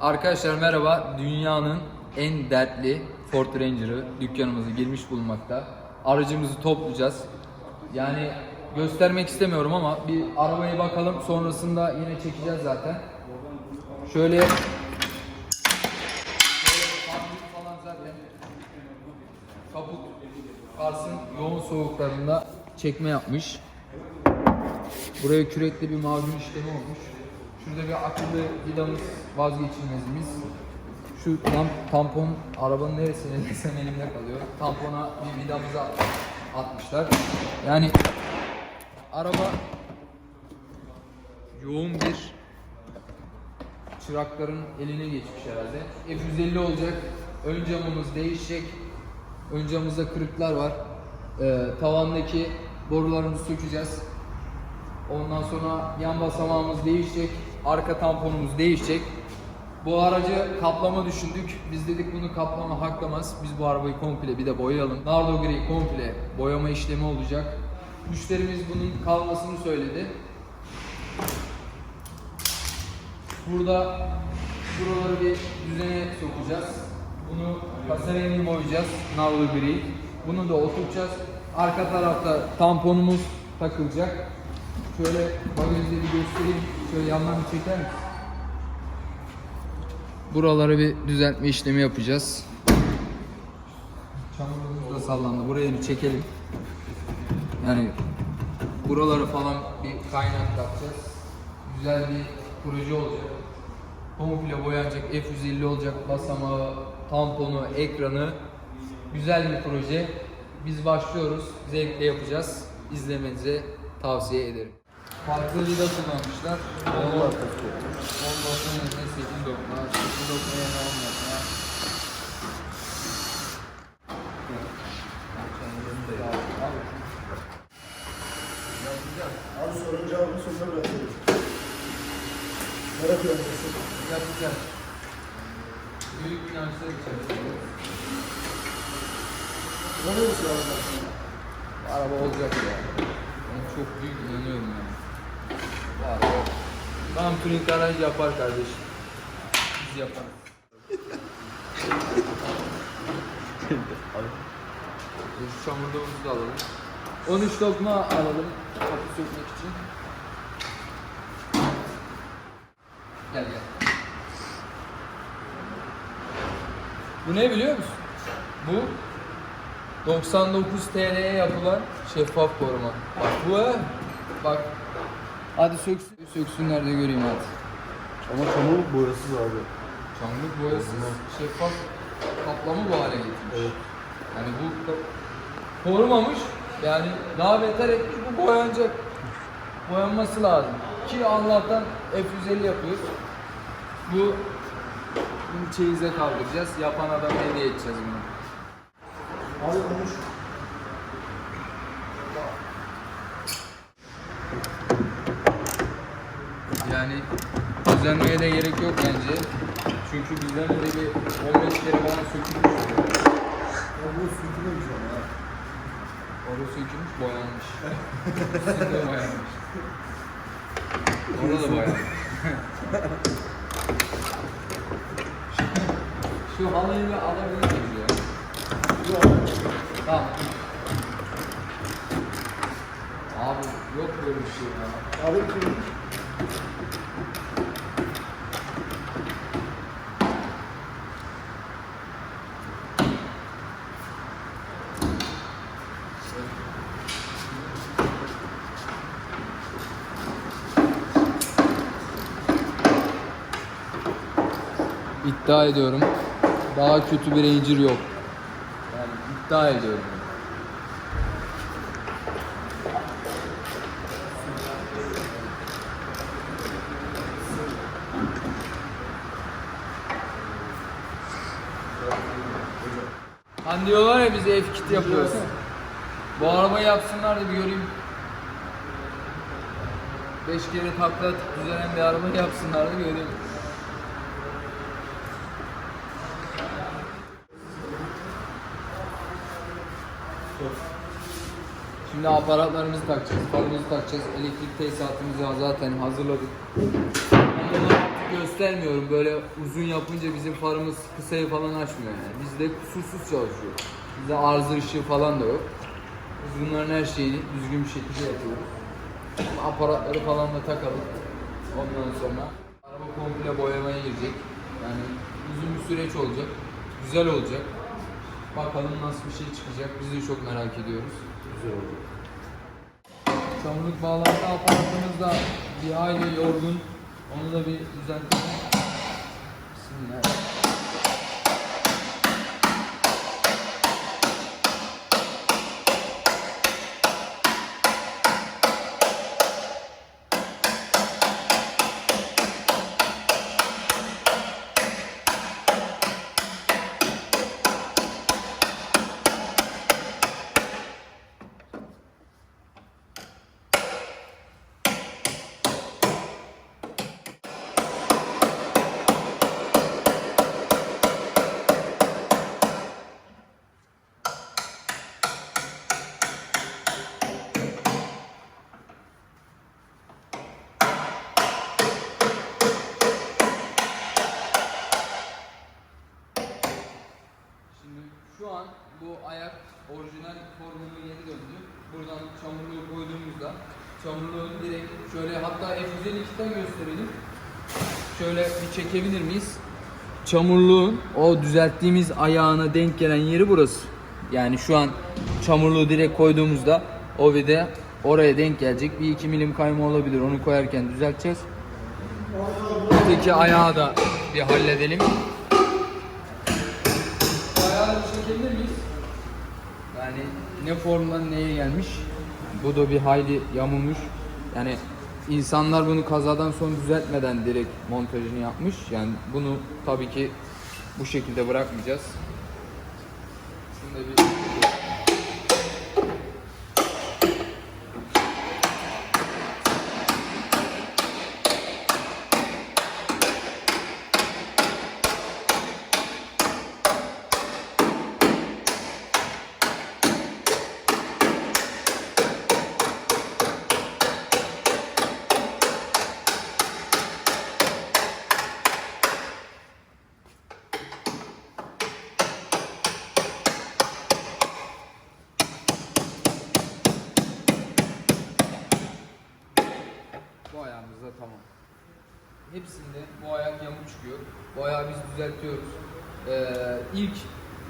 Arkadaşlar merhaba. Dünyanın en dertli Ford Ranger'ı dükkanımıza girmiş bulunmakta. Aracımızı toplayacağız. Yani göstermek istemiyorum ama bir arabaya bakalım. Sonrasında yine çekeceğiz zaten. Şöyle kaput Kars'ın yoğun soğuklarında çekme yapmış. Buraya kürekli bir macun işlemi olmuş. Şurada bir akıllı vidamız vazgeçilmezimiz. Şu tam, tampon arabanın neresine desem elimde kalıyor. Tampona bir vidamızı at- atmışlar. Yani araba yoğun bir çırakların eline geçmiş herhalde. F150 olacak. Ön camımız değişecek. Ön camımızda kırıklar var. Ee, tavandaki borularımızı sökeceğiz. Ondan sonra yan basamağımız değişecek. Arka tamponumuz değişecek. Bu aracı kaplama düşündük. Biz dedik bunu kaplama haklamaz. Biz bu arabayı komple bir de boyayalım. Nardo gri komple boyama işlemi olacak. Müşterimiz bunun kalmasını söyledi. Burada buraları bir düzene sokacağız. Bunu kasa rengi boyayacağız. Nardo gri. Bunu da oturtacağız. Arka tarafta tamponumuz takılacak. Şöyle bagajda bir göstereyim. Şöyle yandan bir çeker misin? Buraları bir düzeltme işlemi yapacağız. Çamurumuz da sallandı. Buraya bir çekelim. Yani buraları falan bir kaynak yapacağız. Güzel bir proje olacak. Komple boyanacak, F150 olacak basamağı, tamponu, ekranı. Güzel bir proje. Biz başlıyoruz. Zevkle yapacağız. İzlemenizi tavsiye ederim. Farklı vida kullanmışlar. Onun dokma yerine 8 dokma, 8 dokma yerine 10 dokma. Abi sorunun cevabını sonuna bırakıyorum. Merak uyanmasın. Yapacağız. Büyük inançlar içerisinde. İnanıyor musun abi? araba olacak ya. Ben çok büyük inanıyorum yani. Bu araba tam tuning garaj yapar kardeşim. Biz yaparız. Çamurluğumuzu da alalım. 13 dokma alalım kapı sökmek için. Gel gel. Bu ne biliyor musun? Bu 99 TL'ye yapılan şeffaf koruma. Bak bu ha. Bak. Hadi söksün. Söksünler de göreyim hadi. Ama çamur boyasız abi. Çamlık boyasız şeffaf kaplamı bu hale getirmiş. Evet. Yani bu korumamış. Yani daha beter etmiş bu boyanacak. Boyanması lazım. Ki Allah'tan F150 yapıyoruz. Bu bunu çeyize kaldıracağız. Yapan adam hediye edeceğiz bunu. Abi konuş. Yani özenmeye de gerek yok bence. Çünkü bizden önce bir 15 kere bana sökülmüş. Ya bu sürtülmemiş ama ha. Orada sökülmüş, boyanmış. Üstünde boyanmış. Orada da boyanmış. Şu halıyı bir alabilir miyiz ya? Abi. Tamam. Abi yok böyle bir şey ya. Abi kim? İddia ediyorum. Daha kötü bir Ranger yok. Yani iddia ediyorum. Hani diyorlar ya biz ev kit yapıyoruz. Bu arabayı yapsınlar da bir göreyim. Beş kere takla atıp düzelen bir araba yapsınlar da göreyim. Şimdi aparatlarımızı takacağız, farımızı takacağız, elektrik tesisatımızı zaten hazırladık. Ondan göstermiyorum. Böyle uzun yapınca bizim farımız kısayı falan açmıyor yani. Bizde kusursuz çalışıyor. Bizde arıza ışığı falan da yok. Biz bunların her şeyini düzgün bir şekilde yapıyoruz. Aparatları falan da takalım. Ondan sonra araba komple boyamaya girecek. Yani uzun bir süreç olacak. Güzel olacak. Bakalım nasıl bir şey çıkacak. Biz de çok merak ediyoruz. Güzel oldu. Çamurluk bağlantı aparatımız da bir hayli yorgun. Onu da bir düzeltelim. Bismillah. Şimdi şu an bu ayak orijinal formuna geri döndü. Buradan çamurluğu koyduğumuzda çamurluğun direkt şöyle hatta F152'den gösterelim. Şöyle bir çekebilir miyiz? Çamurluğun o düzelttiğimiz ayağına denk gelen yeri burası. Yani şu an çamurluğu direkt koyduğumuzda o vida oraya denk gelecek. Bir iki milim kayma olabilir. Onu koyarken düzelteceğiz. Öteki ayağı da bir halledelim. Ayağı çekebilir miyiz? Yani ne formdan neye gelmiş? Bu da bir hayli yamulmuş. Yani insanlar bunu kazadan sonra düzeltmeden direkt montajını yapmış. Yani bunu tabii ki bu şekilde bırakmayacağız. Şunu bir Bu ayağımız da tamam. Hepsinde bu ayak yamuk çıkıyor. Bu ayağı biz düzeltiyoruz. Ee, ilk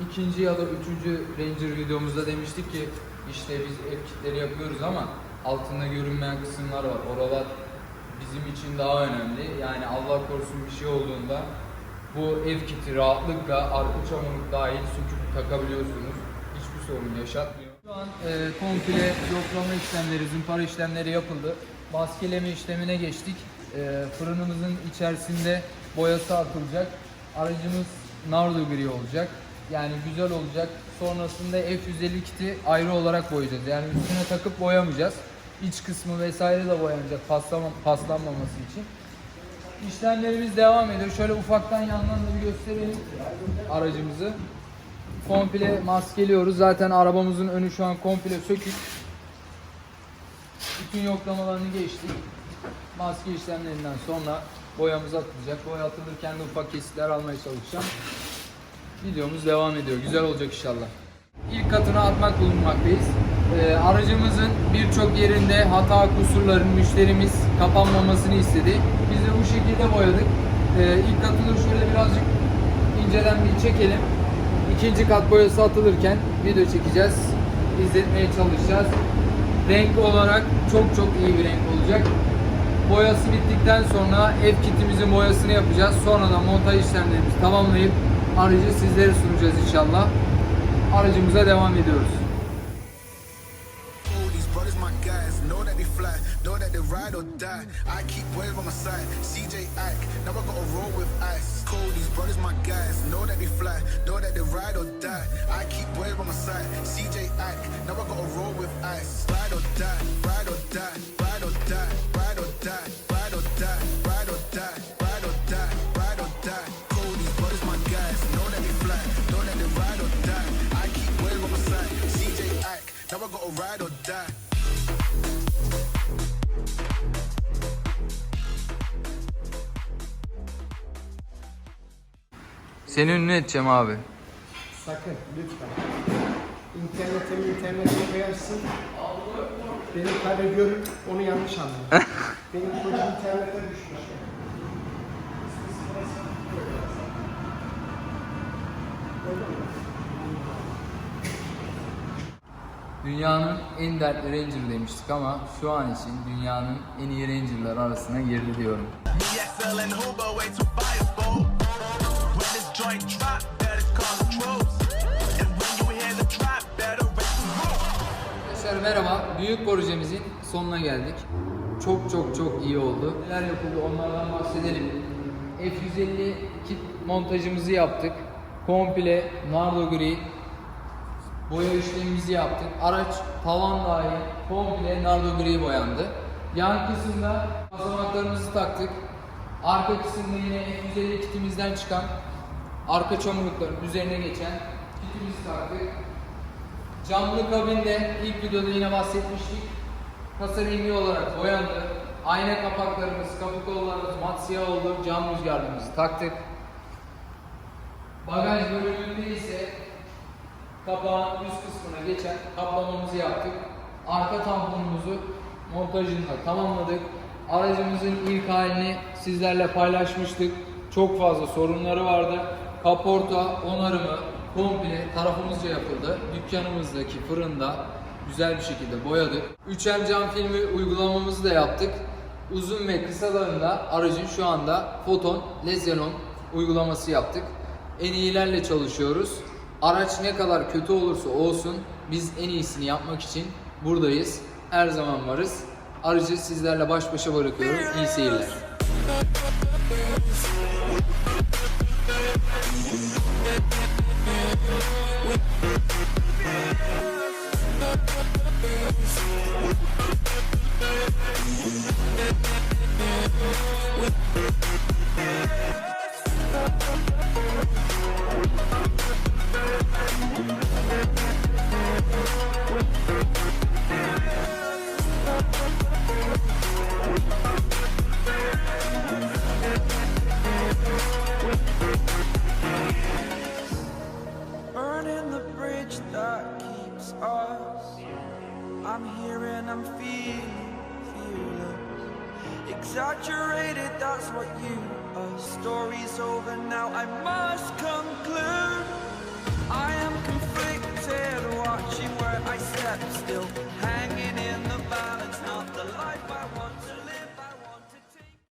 ikinci ya da üçüncü Ranger videomuzda demiştik ki işte biz ev kitleri yapıyoruz ama altında görünmeyen kısımlar var. Oralar bizim için daha önemli. Yani Allah korusun bir şey olduğunda bu ev kiti rahatlıkla arka çamurluk dahil söküp takabiliyorsunuz. Hiçbir sorun yaşatmıyor. Şu an e, komple yoklama işlemleri, zımpara işlemleri yapıldı. Maskeleme işlemine geçtik. E, fırınımızın içerisinde boyası atılacak. Aracımız nardo gri olacak. Yani güzel olacak. Sonrasında F150 kiti ayrı olarak boyayacağız. Yani üstüne takıp boyamayacağız. İç kısmı vesaire de boyanacak paslama, paslanmaması için. İşlemlerimiz devam ediyor. Şöyle ufaktan yandan da bir gösterelim aracımızı. Komple maskeliyoruz. Zaten arabamızın önü şu an komple sökük. Bütün yoklamalarını geçtik. Maske işlemlerinden sonra boyamız atılacak. Boya atılırken de ufak kesitler almaya çalışacağım. Videomuz devam ediyor. Güzel olacak inşallah. İlk katına atmak bulunmaktayız. Ee, aracımızın birçok yerinde hata kusurların müşterimiz kapanmamasını istedi. Biz de bu şekilde boyadık. Ee, ilk katını şöyle birazcık inceden bir çekelim. İkinci kat boyası atılırken video çekeceğiz. İzletmeye çalışacağız. Renk olarak çok çok iyi bir renk olacak. Boyası bittikten sonra ev kitimizin boyasını yapacağız. Sonra da montaj işlemlerimizi tamamlayıp aracı sizlere sunacağız inşallah. Aracımıza devam ediyoruz. Oh, brothers my guys, know that they fly, know that they ride or die. I keep waves by my side, CJ Ike, now I gotta roll with ice. These brothers my guys, know that they fly, know that they ride or die. I keep waves by my side, CJ Ike, now I gotta roll with ice. Ride or die, ride or die, ride or die, ride or die, ride or die, ride or die, ride or die, ride or die. These brothers my guys, know that they fly, know that they ride or die. I keep waves by my side, CJ Ike, now I gotta ride or die. Seni ünlü edeceğim abi. Sakın lütfen. İnternete internete koyarsın. Benim kare görün onu yanlış anlar. Benim çocuk internete düşmüş. Dünyanın en dertli Ranger demiştik ama şu an için dünyanın en iyi Ranger'lar arasına girdi diyorum. Arkadaşlar merhaba. Büyük projemizin sonuna geldik. Çok çok çok iyi oldu. Neler yapıldı onlardan bahsedelim. F150 kit montajımızı yaptık. Komple nardo gri boya işlemimizi yaptık. Araç tavan dahil komple nardo gri boyandı. Yan kısımda basamaklarımızı taktık. Arka kısımda yine F150 kitimizden çıkan arka çamurlukların üzerine geçen kitimizi taktık. Camlı kabinde ilk videoda yine bahsetmiştik. Kasa rengi olarak boyandı. Ayna kapaklarımız, kapı kollarımız mat siyah oldu. Cam rüzgarlığımızı taktık. Bagaj bölümünde ise kapağın üst kısmına geçen kaplamamızı yaptık. Arka tamponumuzu montajını da tamamladık. Aracımızın ilk halini sizlerle paylaşmıştık. Çok fazla sorunları vardı. Kaporta onarımı komple tarafımızca yapıldı. Dükkanımızdaki fırında güzel bir şekilde boyadık. 3M cam filmi uygulamamızı da yaptık. Uzun ve kısalarında aracın şu anda foton, lezyanon uygulaması yaptık. En iyilerle çalışıyoruz. Araç ne kadar kötü olursa olsun biz en iyisini yapmak için buradayız. Her zaman varız. Aracı sizlerle baş başa bırakıyorum. İyi seyirler. We'll I'm here and I'm feeling, feeling Exaggerated, that's what you are. Story's over now, I must conclude. I am conflicted, watching where I step still. Hanging in the balance, not the life I